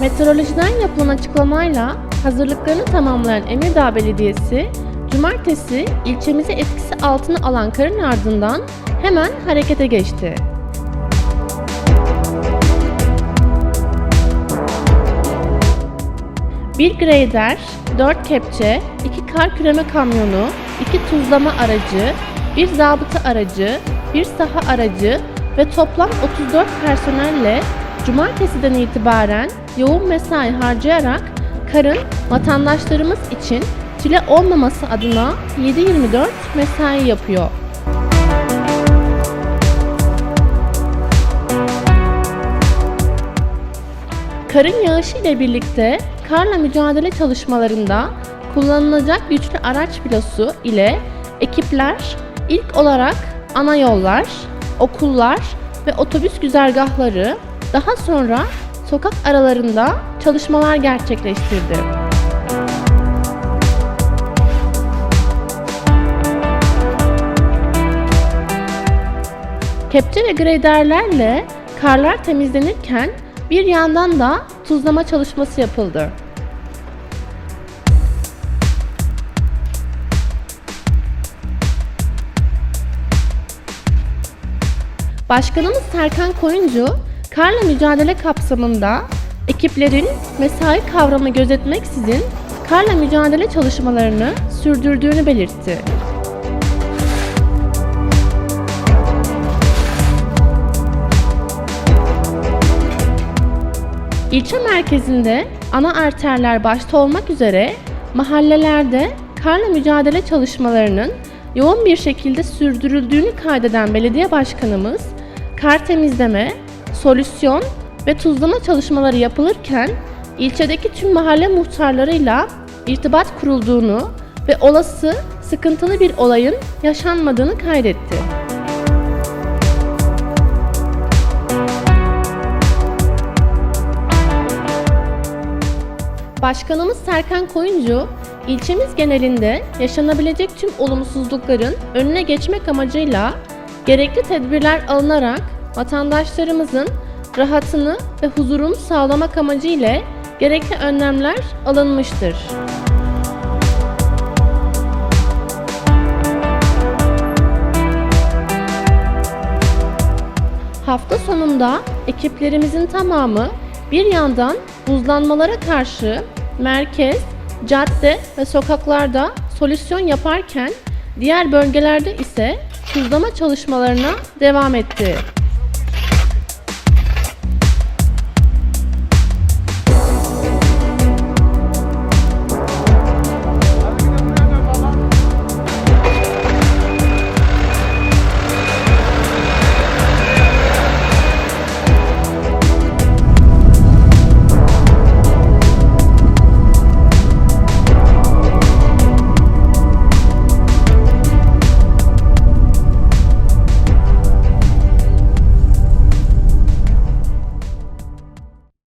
Meteorolojiden yapılan açıklamayla hazırlıklarını tamamlayan Emirdağ Belediyesi, Cumartesi ilçemizi etkisi altına alan karın ardından hemen harekete geçti. Bir grader, 4 kepçe, 2 kar küreme kamyonu, 2 tuzlama aracı, bir zabıta aracı, bir saha aracı ve toplam 34 personelle cumartesiden itibaren yoğun mesai harcayarak karın vatandaşlarımız için çile olmaması adına 7-24 mesai yapıyor. Karın yağışı ile birlikte karla mücadele çalışmalarında kullanılacak güçlü araç filosu ile ekipler ilk olarak ana yollar, okullar ve otobüs güzergahları daha sonra sokak aralarında çalışmalar gerçekleştirdi. Kepçe ve graderlerle karlar temizlenirken bir yandan da tuzlama çalışması yapıldı. Başkanımız Serkan Koyuncu, karla mücadele kapsamında ekiplerin mesai kavramı gözetmeksizin karla mücadele çalışmalarını sürdürdüğünü belirtti. İlçe merkezinde ana arterler başta olmak üzere mahallelerde karla mücadele çalışmalarının yoğun bir şekilde sürdürüldüğünü kaydeden belediye başkanımız, kar temizleme, solüsyon ve tuzlama çalışmaları yapılırken ilçedeki tüm mahalle muhtarlarıyla irtibat kurulduğunu ve olası sıkıntılı bir olayın yaşanmadığını kaydetti. Başkanımız Serkan Koyuncu, ilçemiz genelinde yaşanabilecek tüm olumsuzlukların önüne geçmek amacıyla gerekli tedbirler alınarak vatandaşlarımızın rahatını ve huzurunu sağlamak amacıyla gerekli önlemler alınmıştır. Hafta sonunda ekiplerimizin tamamı bir yandan buzlanmalara karşı merkez, cadde ve sokaklarda solüsyon yaparken diğer bölgelerde ise tuzlama çalışmalarına devam etti.